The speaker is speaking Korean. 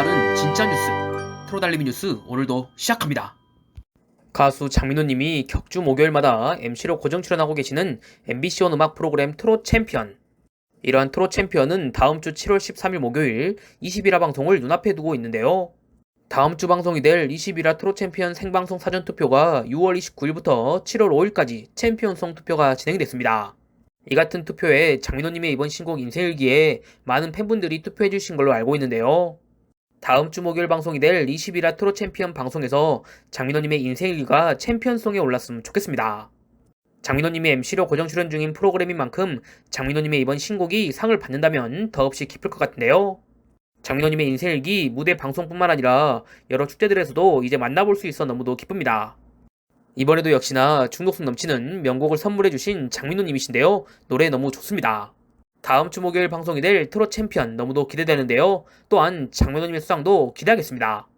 빠른 진짜 뉴스 트로달리미 뉴스 오늘도 시작합니다. 가수 장민호님이 격주 목요일마다 MC로 고정 출연하고 계시는 MBC1 음악 프로그램 트롯 챔피언. 이러한 트롯 챔피언은 다음 주 7월 13일 목요일 20일화 방송을 눈앞에 두고 있는데요. 다음 주 방송이 될 20일화 트롯 챔피언 생방송 사전 투표가 6월 29일부터 7월 5일까지 챔피언송 투표가 진행이 됐습니다. 이 같은 투표에 장민호님의 이번 신곡 인생일기에 많은 팬분들이 투표해주신 걸로 알고 있는데요. 다음 주 목요일 방송이 될 20일화 트롯 챔피언 방송에서 장민호님의 인생 일기가 챔피언송에 올랐으면 좋겠습니다. 장민호님이 MC로 고정 출연 중인 프로그램인 만큼 장민호님의 이번 신곡이 상을 받는다면 더없이 기쁠 것 같은데요. 장민호님의 인생 일기 무대 방송뿐만 아니라 여러 축제들에서도 이제 만나볼 수 있어 너무도 기쁩니다. 이번에도 역시나 중독성 넘치는 명곡을 선물해주신 장민호님이신데요. 노래 너무 좋습니다. 다음 주 목요일 방송이 될 트롯 챔피언 너무도 기대되는데요. 또한 장민호님의 수상도 기대하겠습니다.